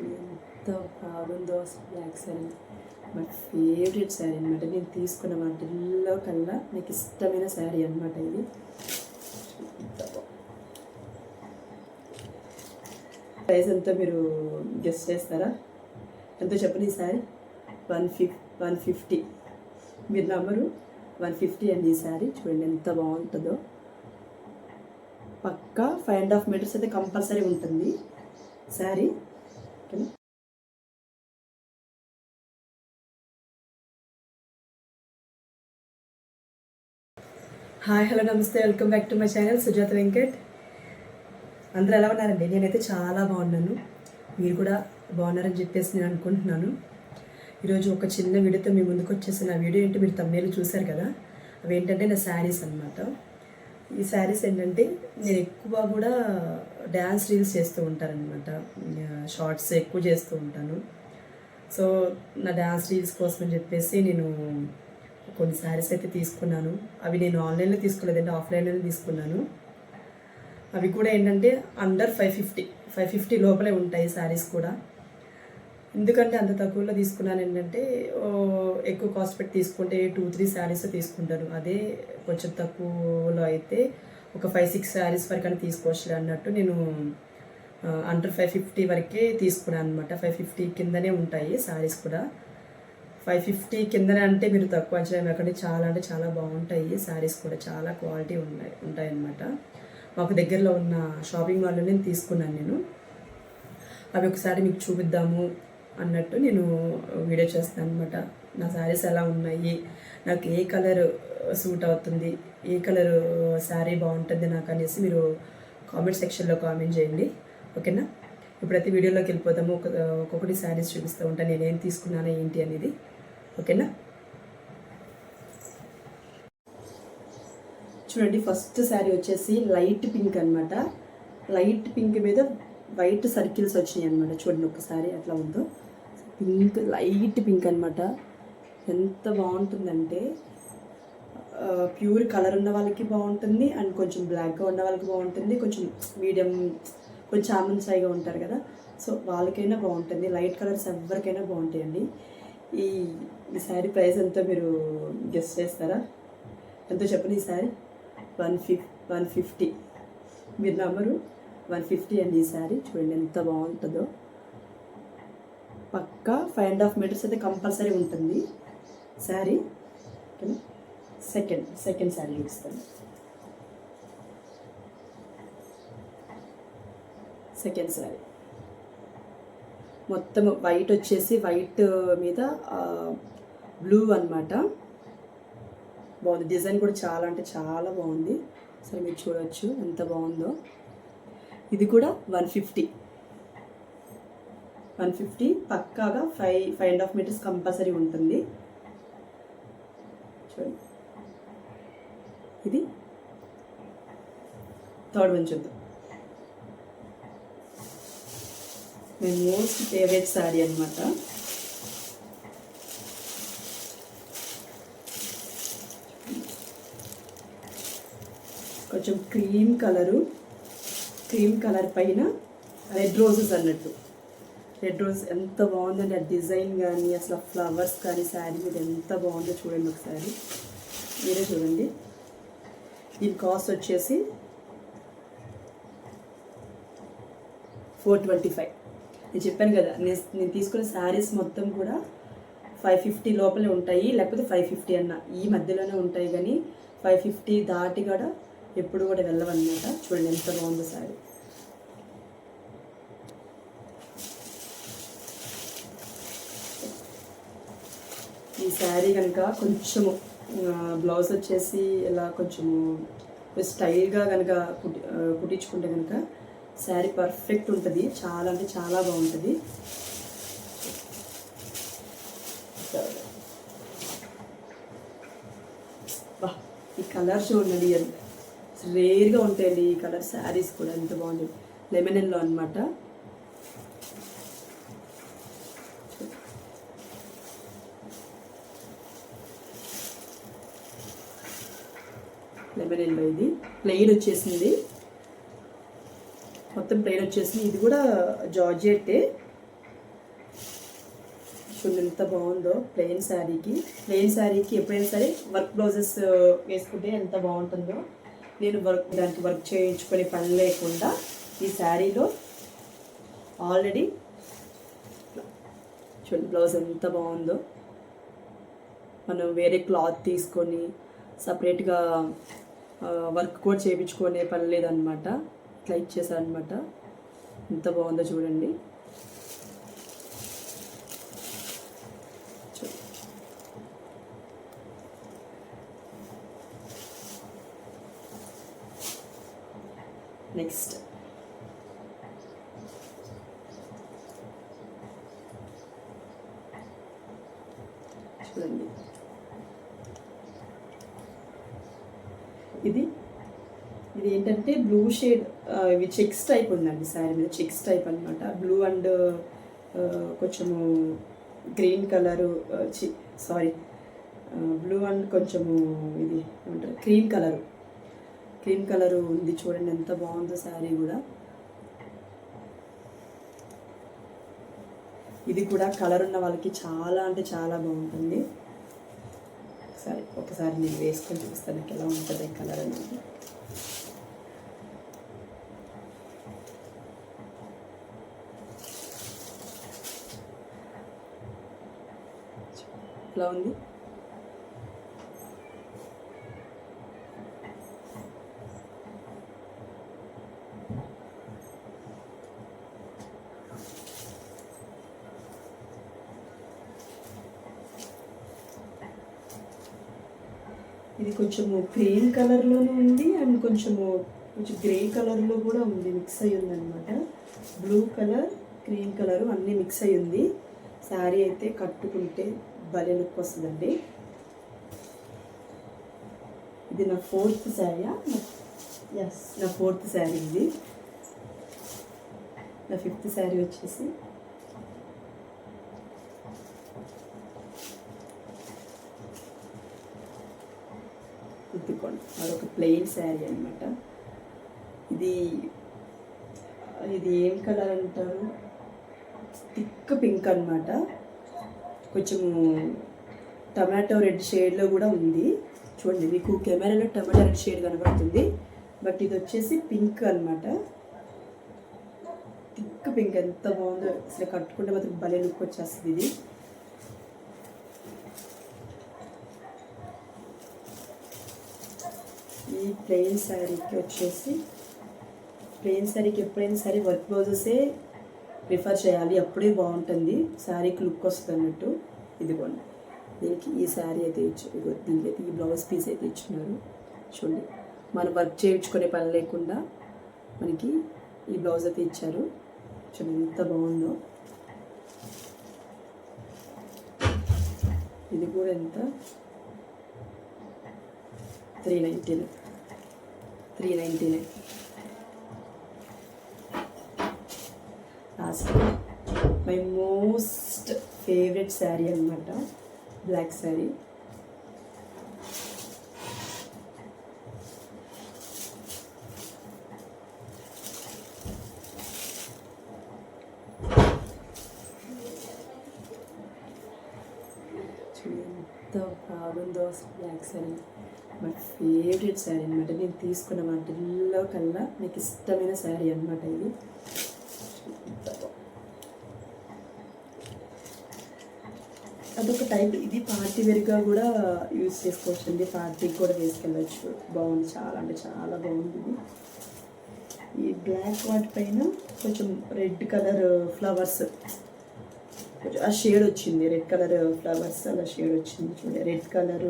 ఎంత బాగుందో black sari my favourite sari అనమాట నేను తీసుకున్న వాటిల్లో కల్లా నాకు ఇష్టమైన శారీ అనమాట ఇది. ప్రైస్ ఎంతో మీరు గెస్ట్ చేస్తారా? ఎంతో చెప్పండి ఈ sari one fifty one fifty మీరు నమ్మరు? వన్ ఫిఫ్టీ అండి ఈ శారీ చూడండి ఎంత బాగుంటుందో. పక్కా ఫైవ్ అండ్ హాఫ్ మీటర్స్ అయితే కంపల్సరీ ఉంటుంది. శారీ ఓకేనా హాయ్ హలో నమస్తే. Welcome back to my channel Sujatha Venkat అందరూ ఎలా ఉన్నారండి? నేనైతే చాలా బాగున్నాను. మీరు కూడా బాగున్నారని చెప్పేసి నేను అనుకుంటున్నాను. ఈరోజు ఒక చిన్న వీడియోతో మీ ముందుకు వచ్చేసిన వీడియో ఏంటి మీరు తమ్మేలు చూశారు కదా? అవి ఏంటంటే నా శారీస్ అన్నమాట. ఈ శారీస్ ఏంటంటే నేను ఎక్కువ కూడా డ్యాన్స్ రీల్స్ చేస్తూ ఉంటారనమాట షార్ట్స్ ఎక్కువ చేస్తూ ఉంటాను. సో నా డ్యాన్స్ రీల్స్ కోసం అని చెప్పేసి నేను కొన్ని శారీస్ అయితే తీసుకున్నాను. అవి నేను ఆన్లైన్లో తీసుకోలేదండి ఆఫ్లైన్లో తీసుకున్నాను. అవి కూడా ఏంటంటే under five fifty five fifty లోపలే ఉంటాయి శారీస్ కూడా. ఎందుకంటే అంత తక్కువలో తీసుకున్నాను ఏంటంటే ఎక్కువ కాస్ట్ పెట్టి తీసుకుంటే టూ త్రీ శారీస్ తీసుకుంటాను అదే కొంచెం తక్కువలో అయితే ఒక ఫైవ్ సిక్స్ శారీస్ వరకు అని తీసుకోవచ్చు అన్నట్టు నేను అండర్ ఫైవ్ ఫిఫ్టీ వరకే తీసుకున్నాను అనమాట ఫైవ్ ఫిఫ్టీ కిందనే ఉంటాయి శారీస్ కూడా. ఫైవ్ ఫిఫ్టీ కిందనే అంటే మీరు తక్కువ అంచనా అక్కడ చాలా అంటే చాలా బాగుంటాయి శారీస్ కూడా. చాలా క్వాలిటీ ఉన్నాయి ఉంటాయి అన్నమాట. మాకు దగ్గరలో ఉన్న షాపింగ్ మాల్లో నేను తీసుకున్నాను నేను. అవి ఒకసారి మీకు చూపిద్దాము అన్నట్టు నేను వీడియో చేస్తాను అనమాట నా శారీస్ ఎలా ఉన్నాయి? నాకు ఏ కలర్ సూట్ uh, అవుతుంది? ఏ కలర్ శారీ uh, బాగుంటుంది నాకు అనేసి మీరు కామెంట్ సెక్షన్లో కామెంట్ చేయండి. ఓకేనా ఇప్పుడైతే వీడియోలోకి వెళ్ళిపోతాము ఒక uh, ఒక్కొక్కటి శారీస్ చూపిస్తూ ఉంటాను నేనేం తీసుకున్నాను ఏంటి అనేది. ఓకేనా చూడండి ఫస్ట్ శారీ వచ్చేసి లైట్ పింక్ అనమాట లైట్ పింక్ మీద వైట్ సర్కిల్స్ వచ్చినాయి అనమాట చూడండి ఒకసారి అట్లా ఉందో. పింక్ లైట్ పింక్ అనమాట ఎంత బాగుంటుందంటే ప్యూర్ కలర్ ఉన్న వాళ్ళకి బాగుంటుంది అండ్ కొంచెం బ్లాక్గా ఉన్న వాళ్ళకి బాగుంటుంది. కొంచెం మీడియం కొంచెం చామన్ సాయిగా ఉంటారు కదా. సో వాళ్ళకైనా బాగుంటుంది. లైట్ కలర్స్ ఎవరికైనా బాగుంటాయండి. ఈ ఈ శారీ ప్రైస్ ఎంతో మీరు గెస్ట్ చేస్తారా? ఎంతో చెప్పండి ఈ sari one fifty one fifty. మీరు నమ్మరు. వన్ ఫిఫ్టీ అండి ఈ శారీ చూడండి ఎంత బాగుంటుందో. పక్కా ఫైవ్ అండ్ హాఫ్ మీటర్స్ అయితే కంపల్సరీ ఉంటుంది. శారీ సెకండ్ సెకండ్ శారీ చూపిస్తాను. సెకండ్ శారీ. మొత్తం వైట్ వచ్చేసి వైట్ మీద బ్లూ అన్నమాట. బాగుంది. డిజైన్ కూడా చాలా అంటే చాలా బాగుంది. సరే మీరు చూడవచ్చు ఎంత బాగుందో. ఇది కూడా వన్ ఫిఫ్టీ. వన్ ఫిఫ్టీ పక్కాగా five five and half metres compulsory ఉంటుంది. చూడండి ఇది థర్డ్ వన్ చూద్దాం. మై మోస్ట్ ఫేవరెట్ శారీ అనమాట కొంచెం క్రీమ్ కలరు క్రీమ్ కలర్ పైన రెడ్ రోజెస్ అన్నట్టు. రెడ్ రోజ్ ఎంత బాగుందండి ఆ డిజైన్ కానీ అసలు ఆ ఫ్లవర్స్ కానీ శారీ మీద ఎంత బాగుందో చూడండి ఒకసారి. మీరే చూడండి. దీని కాస్ట్ వచ్చేసి ఫోర్ ట్వంటీ ఫైవ్ నేను చెప్పాను కదా నేను నేను తీసుకున్న శారీస్ మొత్తం కూడా ఫైవ్ ఫిఫ్టీ లోపలే ఉంటాయి. లేకపోతే ఫైవ్ ఫిఫ్టీ అన్న. ఈ మధ్యలోనే ఉంటాయి కానీ ఫైవ్ ఫిఫ్టీ దాటి కూడా ఎప్పుడు కూడా వెళ్ళవన్నమాట. చూడండి ఎంత బాగుందో శారీ. ఈ శారీ కనుక కొంచెము బ్లౌజ్ వచ్చేసి ఇలా కొంచెము స్టైల్గా కనుక కుట్టి కుట్టించుకుంటే కనుక శారీ పర్ఫెక్ట్ ఉంటుంది. చాలా అంటే చాలా బాగుంటుంది. ఈ కలర్ చూడండి రేర్గా ఉంటాయండి ఈ కలర్ శారీస్ కూడా. ఎంత బాగుంది లెమన్ ఎల్లో అనమాట లెమన్ ఎల్లో ఇది ప్లెయిన్ వచ్చేసింది. మొత్తం ప్లెయిన్ వచ్చేసింది. ఇది కూడా జార్జెట్టే. చూడండి ఎంత బాగుందో ప్లెయిన్ శారీకి. ప్లెయిన్ శారీకి ఎప్పుడైనా సరే వర్క్ బ్లౌజెస్ uh, వేసుకుంటే ఎంత బాగుంటుందో. నేను వర్క్ దానికి వర్క్ చేయించుకునే పని లేకుండా ఈ శారీలో ఆల్రెడీ చూడండి బ్లౌజ్ ఎంత బాగుందో. మనం వేరే క్లాత్ తీసుకొని సపరేట్గా వర్క్ కూడా చేయించుకునే పని లేదనమాట ఇట్లా ఇచ్చేసారనమాట ఎంత బాగుందో చూడండి. నెక్స్ట్. చూడండి. ఇది. ఇది ఏంటంటే బ్లూ షేడ్ ఇవి చెక్స్ టైప్ ఉందండి శారీ మీద చెక్స్ టైప్ అనమాట బ్లూ అండ్ కొంచెము green colour sari blue and కొంచెము ఇది ఏమంటారు? క్రీమ్ కలరు క్రీమ్ కలరు ఉంది చూడండి ఎంత బాగుందో శారీ కూడా. ఇది కూడా కలర్ ఉన్న వాళ్ళకి చాలా అంటే చాలా బాగుంటుంది. ఒకసారి ఒకసారి నేను వేసుకొని చూస్తాను నాకు ఎలా ఉంటుంది కలర్ అనేది. ఎలా ఉంది? ఇది కొంచెము క్రీమ్ కలర్లోనే ఉంది అండ్ కొంచెము కొంచెం గ్రే కలర్లో కూడా ఉంది మిక్స్ అయ్యి ఉందనమాట బ్లూ కలర్ క్రీమ్ కలర్ అన్నీ మిక్స్ అయ్యి ఉంది. శారీ అయితే కట్టుకుంటే భలే లుక్ వస్తుందండి. ఇది నా ఫోర్త్ శారీయా ఎస్ నా ఫోర్త్ శారీ ఇది. నా ఫిఫ్త్ శారీ వచ్చేసి ఇదిగోండి అదొక ప్లెయిన్ శారీ అనమాట ఇది ఇది ఏం కలర్ అంటారు? థిక్ పింక్ అనమాట కొంచెము టమాటో రెడ్ షేడ్లో కూడా ఉంది. చూడండి మీకు కెమెరాలో టమాటో రెడ్ షేడ్ కనబడుతుంది. బట్ ఇది వచ్చేసి పింక్ అనమాట థిక్ పింక్ ఎంత బాగుందో అసలు కట్టుకుంటే మాత్రం భలే లుక్ వచ్చేస్తుంది ఇది. ఈ ప్లెయిన్ శారీకి వచ్చేసి ప్లెయిన్ శారీకి ఎప్పుడైనా సరే వర్క్ బ్లౌజెసే ప్రిఫర్ చేయాలి. అప్పుడే బాగుంటుంది. శారీకి లుక్ వస్తుంది అన్నట్టు ఇదిగోండి. దీనికి ఈ శారీ అయితే ఇచ్చారు ఇదిగో దీనికి అయితే ఈ బ్లౌజ్ పీస్ అయితే ఇచ్చినారు. చూడండి. మనం వర్క్ చేయించుకునే పని లేకుండా మనకి ఈ బ్లౌజ్ అయితే ఇచ్చారు. చూడండి ఎంత బాగుందో. ఇది కూడా ఎంత? Three ninety three ninety nine last my most favourite sari అనమాట బ్లాక్ శారీ ఎంత బాగుందో బ్లాక్ శారీ మా ఫేవరెట్ శారీ అనమాట నేను తీసుకున్న వాటిల్లో కల్లా నాకు ఇష్టమైన శారీ అనమాట ఇది. అదొక టైప్ ఇది పార్టీ వేర్గా కూడా యూజ్ చేసుకోవచ్చు అండి పార్టీకి కూడా వేసుకెళ్ళచ్చు. బాగుంది. చాలా అంటే చాలా బాగుంది. ఈ బ్లాక్ వాటి పైన కొంచెం రెడ్ కలర్ ఫ్లవర్స్. కొంచెం ఆ షేడ్ వచ్చింది. రెడ్ కలర్ ఫ్లవర్స్ అలా షేడ్ వచ్చింది. చూడండి. Red colour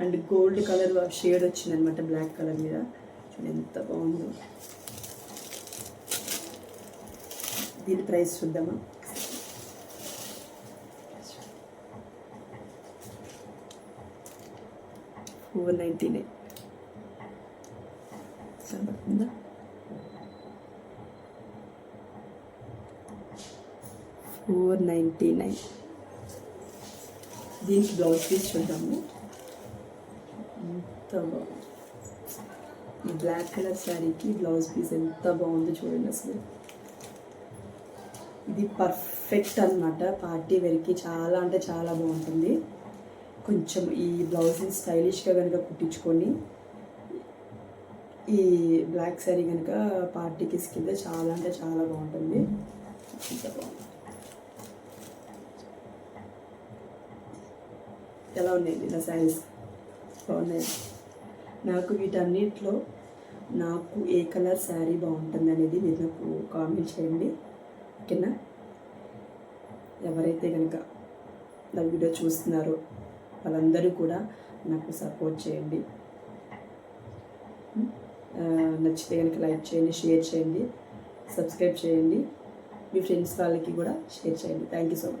and gold colour shade వచ్చింది అనమాట బ్లాక్ కలర్ మీద. చూడండి ఎంత బాగుందో. దీని ప్రైస్ చూద్దామా? Four ninety nine. కనబడుతుందా ఫోర్ నైంటీ నైన్. దీనికి బ్లౌజ్ పీస్ చూద్దాము. ఎంత బాగుంది. బ్లాక్ కలర్ శారీకి బ్లౌజ్ పీస్ ఎంత బాగుందో చూడండి అసలు. ఇది పర్ఫెక్ట్ అన్నమాట. పార్టీ వేర్కి చాలా అంటే చాలా బాగుంటుంది. కొంచెం ఈ బ్లౌజ్ని స్టైలిష్గా కనుక కుట్టించుకొని ఈ బ్లాక్ శారీ కనుక పార్టీకి కింద చాలా అంటే చాలా బాగుంటుంది. బాగుంది. ఎలా ఉన్నాయండి నా శారీస్ బాగున్నాయి నాకు వీటన్నిటిలో నాకు ఏ కలర్ శారీ బాగుంటుంది అనేది మీరు నాకు కామెంట్ చేయండి. ఓకేనా? ఎవరైతే కనుక నా వీడియో చూస్తున్నారో వాళ్ళందరూ కూడా నాకు సపోర్ట్ చేయండి. నచ్చితే కనుక లైక్ చేయండి షేర్ చేయండి సబ్స్క్రైబ్ చేయండి. మీ ఫ్రెండ్స్ వాళ్ళకి కూడా షేర్ చేయండి. Thank you so much.